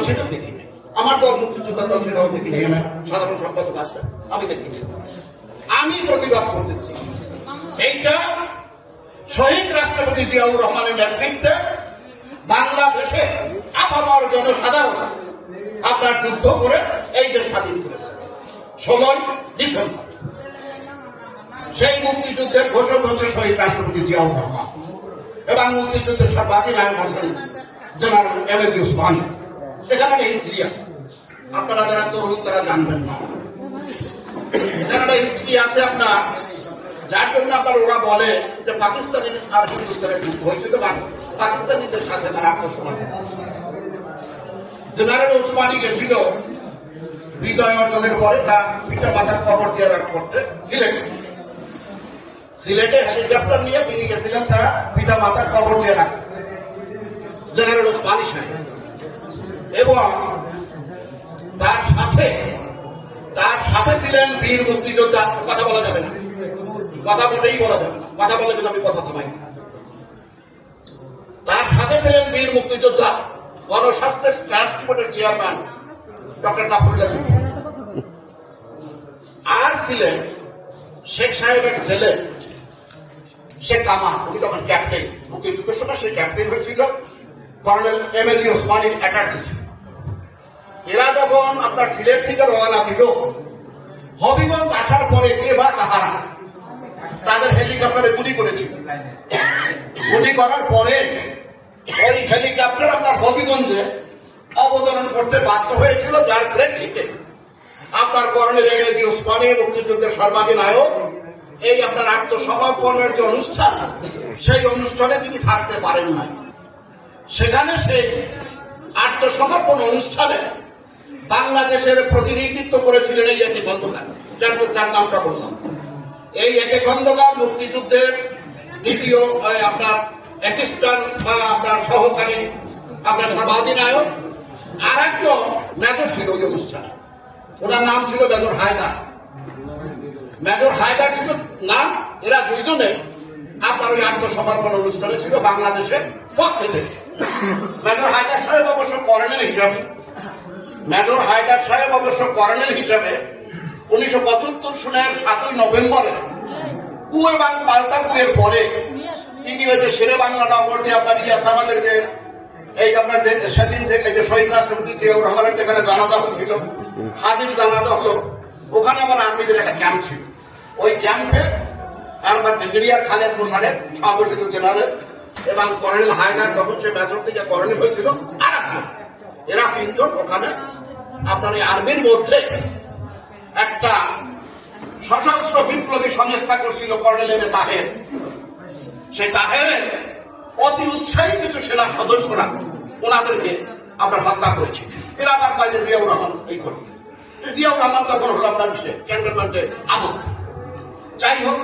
আমি সেটা দেখিনি। আমার দল মুক্তিযোদ্ধা দল সেটাও দেখিনি। এখানে সাধারণ সম্পাদক আছে, আমি দেখিনি। আমি প্রতিবাদ করতেছি। এইটা শহীদ রাষ্ট্রপতি জিয়াউর রহমানের নেতৃত্বে বাংলাদেশে আপামর জনসাধারণ আপনার যুদ্ধ করে এই দেশ স্বাধীন করেছে। ষোলোই ডিসেম্বর। সেই মুক্তিযুদ্ধের ঘোষক হচ্ছে শহীদ রাষ্ট্রপতি জিয়াউর রহমান। এবং মুক্তিযুদ্ধের সর্বাধিনায়ক হচ্ছেন general M S Usman history আছে আপনারা যারা তরুণ, তারা জানবেন না। জেনারেল ওসমানী গেছিল পরে, তার পিতা মাথার কবর দিয়ে করতে সিলেটে। সিলেটে হেলিকপ্টার নিয়ে তিনি গেছিলেন তার পিতা মাতার কবর দিয়ে রাখ জেনারেল ওসমানী সাহেব। এবং তার সাথে তার সাথে ছিলেন বীর মুক্তিযোদ্ধা। কথা বলা যাবে না। কথা বলেই বলা যাবে। কথা বলে কিন্তু আমি কথা থামাই। তার সাথে ছিলেন বীর মুক্তিযোদ্ধা, গণস্বাস্থ্যের ট্রাস্ট বোর্ডের চেয়ারম্যান, ডক্টর জাফরুল্লাহ আর ছিলেন শেখ সাহেবের ছেলে, শেখ কামাল, উনি তখন ক্যাপ্টেন। মুক্তিযুদ্ধের সময় সে ক্যাপ্টেন হয়েছিল। কর্নেল এম এজি ওসমানীর অ্যাটাচি ছিল। এরা যখন আপনার সিলেট থেকে রওনা দিল, হবিগঞ্জ আসার পরে কে বা কাহারা তাদের হেলিকপ্টারে গুলি করেছিল। গুলি করার পরে ওই হেলিকপ্টার আপনার হবিগঞ্জে অবতরণ করতে বাধ্য হয়েছিল, যার প্রেক্ষিতে আপনার কর্নেল এনএজি ওসমানী মুক্তিযুদ্ধের সর্বাধিনায়ক, এই আপনার আত্মসমর্পণের যে অনুষ্ঠান, সেই অনুষ্ঠানে তিনি থাকতে পারেন না সেখানে সেই আত্মসমর্পণ অনুষ্ঠানে বাংলাদেশের প্রতিনিধিত্ব করেছিলেন এই একে খন্দকার। যার যার নামটা বললাম। এই একে খন্দকার মুক্তিযুদ্ধের দ্বিতীয় আপনার অ্যাসিস্ট্যান্ট বা আপনার সহকারী, আপনার সর্বাধিনায়ক আর একজন মেজর ছিল ওই অনুষ্ঠানে। ওনার নাম ছিল মেজর হায়দার। মেজর হায়দার ছিল নাম, এরা দুইজনে আপনার ওই আত্মসমর্পণ অনুষ্ঠানে ছিল বাংলাদেশের পক্ষে মেজর হায়দার সাহেব অবশ্য কর্নেল হিসাবে। মেজর হায়দার সাহেব অবশ্য কর্নেল হিসাবে উনিশশো পঁচাত্তর সালের সাতই নভেম্বরে কুয়ে বাং পাল্টা কুয়ের পরে তিনি ওই যে শেরে বাংলা নগর যে আপনার ইয়াস আমাদের যে এই আপনার যে সেদিন যে এই যে শহীদ রাষ্ট্রপতি জিয়াউর রহমানের যেখানে জানাজা হচ্ছিল, হাজির জানাজা হলো, ওখানে আমার আর্মিদের একটা ক্যাম্প ছিল। ওই ক্যাম্পে আমার ব্রিগেডিয়ার খালেদ মোশারেফ স্বাগতিত জেনারেল এবং কর্নেল হায়দার তখন সে মেজর থেকে কর্নেল হয়েছিল। এরা তিনজন ওখানে আপনার এই আর্মির মধ্যে একটা সশস্ত্র বিপ্লবী সংস্থা করছিল কর্নেল এম তাহের। সেই তাহেরের অতি উৎসাহী কিছু সেনা সদস্যরা ওনাদেরকে আপনার হত্যা করেছে। এরা আবার কাজে জিয়াউর রহমান এই করছে। জিয়াউর রহমান তখন হলো আপনার সে ক্যান্টনমেন্টে আবদ্ধ। যাই হোক,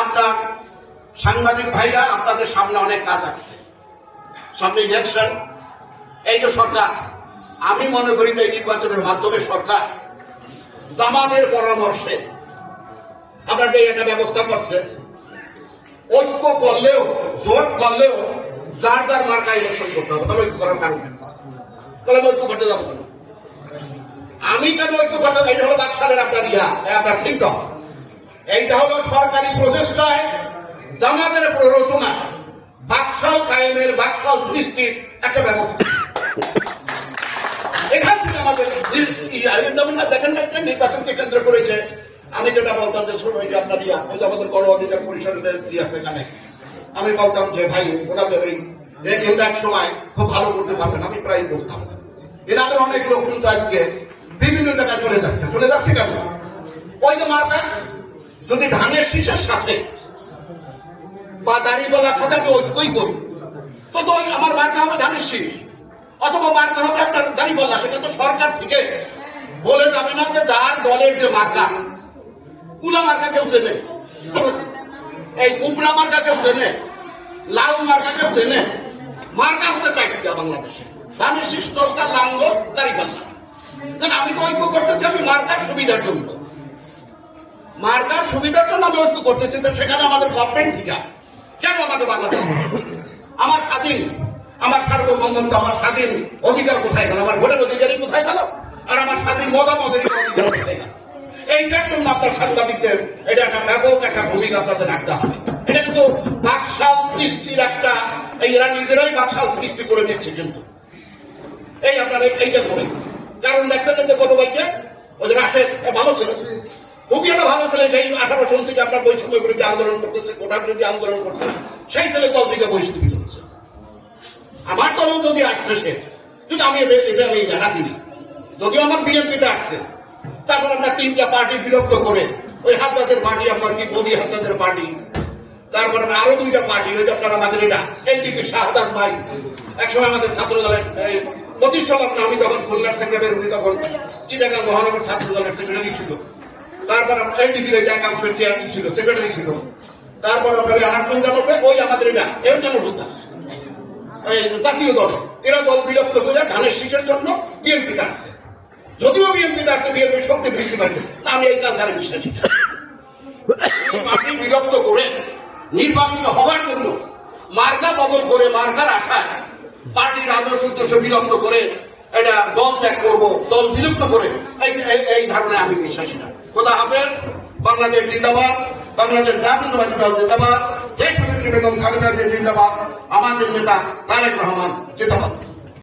আপনার সাংবাদিক ভাইরা, আপনাদের সামনে অনেক কাজ আসছে। সামনে ইলেকশন এই যে সরকার, আমি মনে করি যে নির্বাচনের মাধ্যমে সরকার জামাতের পরামর্শে আপনার যে একটা ব্যবস্থা করছে ঐক্য করলেও, জোট করলেও যার যার মার্কা ইলেকশন করতে হবে ঐক্য করার কারণ তাহলে আমি ঐক্য করতে যাব? আমি কেন ঐক্য করতে? এটা হলো বাকশালের আপনার ইয়া আপনার সিমটম এইটা হলো সরকারি প্রচেষ্টায়, জামাতের প্ররোচনা বাকশাল কায়েমের, বাকশাল সৃষ্টির একটা ব্যবস্থা এখান থেকে আমাদের যেমন দেখেন না নির্বাচনকে কেন্দ্র করে যে আমি যেটা বলতাম যে ওই যে আপনার ইয়া আমাদের গণ অধিকার পরিষদের ইয়ে এখানে, আমি বলতাম যে ভাই, ওনাদের এই এরা এক সময় খুব ভালো করতে পারবেন, আমি প্রায় বলতাম। এনাদের অনেক লোক কিন্তু আজকে বিভিন্ন জায়গায় চলে যাচ্ছে। চলে যাচ্ছে কেন? ওই যে মার্কা, যদি ধানের শীষের সাথে বা দাড়িওয়ালার সাথে আমি ঐক্যই করি তো আমার মার্কা হবে ধানের শীষ। অথবা মার্কা হবে আপনার দাড়িওয়ালা সেটা তো সরকার থেকে। বলে যাবে না যে যার দলের যে মার্কা। কুলা মার্কা কেউ চেনে? এই কুবরা মার্কা কেউ চেনে? লাউ মার্কা কেউ চেনে? মার্কা হচ্ছে চারটা বাংলাদেশে। ধানের শীষ দরকার লাঙ্গল দাড়িপাল্লা। আমি তো ঐক্য করতেছি, আমি মার্কার সুবিধার জন্য। মার্কার সুবিধার জন্য আমি ঐক্য করতেছি সেখানে আমাদের গভর্নমেন্ট থেকে কেন আমাকে বাধা আমার স্বাধীন। আমার সার্বভৌমত্ব, আমার স্বাধীন অধিকার কোথায় গেল? আমার ভোটের অধিকারই কোথায় গেল? আর আমার স্বাধীন মতামতের অধিকার কোথায় গেল? এইটার জন্য আপনার সাংবাদিকদের, এটা একটা ব্যাপক একটা ভূমিকা আপনাদের রাখতে হবে। এটা কিন্তু বাকশাল সৃষ্টির একটা এরা নিজেরাই বাকশাল সৃষ্টি করে দিচ্ছে কিন্তু। এই আপনার এইটা করে কারণ দেখছেন যে কত ভাইকে ওদের রাশেদ, এ ভালো ছিল। খুবই একটা ভালো ছেলে, সেই আঠারো সন থেকে আপনার বৈষম্য বিরুদ্ধে আন্দোলন করতেছে, কোটা বিরুদ্ধে আন্দোলন করছে। সেই ছেলে দল থেকে বহিষ্কৃত হচ্ছে। আমার দলেও যদি আসছে সে কিন্তু আমি এদের আমি রাজি না যদিও আমার বিএনপিতে আসছে। তারপর আপনার তিনটা পার্টি বিলুপ্ত করে ওই হাজাদের পার্টি আপনার কি মোদী হাজাদের পার্টি? তারপর আপনার আরও দুইটা পার্টি হয়েছে আপনার আমাদের এটা এনডিপি শাহাদাত ভাই। একসময় আমাদের ছাত্র দলের এই, প্রতিষ্ঠা লগ্ন আমি যখন খুলনার সেক্রেটারি উনি তখন চিটাগাং মহানগর ছাত্র দলের সেক্রেটারি ছিল। তারপর আপনার এনডিপির এই একাংশের চেয়ারম্যান ছিল সেক্রেটারি ছিল। তারপর আপনার আরেকজন জানাবে ওই আমাদের এটা এর জন্য এই জাতীয় দলে, এরা দল বিলুপ্ত করে ধানের শীষের জন্য বিএনপি আসছে। যদিও বিএনপি আসছে, বিএনপি শক্তি বৃদ্ধি পাচ্ছে আমি এই আমি বিশ্বাসী। পার্টি বিলুপ্ত করে নির্বাচিত হওয়ার জন্য মার্কা বদল করে মার্কার আশায় পার্টির আদর্শ উদ্দেশ্য বিলুপ্ত করে এটা দল ত্যাগ করব, দল বিলুপ্ত করে, এই- ধারণায় আমি বিশ্বাসী না। খোদা হাফেজ, বাংলাদেশ জিন্দাবাদ, বাংলাদেশ দল জিন্দাবাদ, দেশ নেত্রী বেগম খালেদা জিয়া জিন্দাবাদ আমাদের নেতা তারেক রহমান জিন্দাবাদ।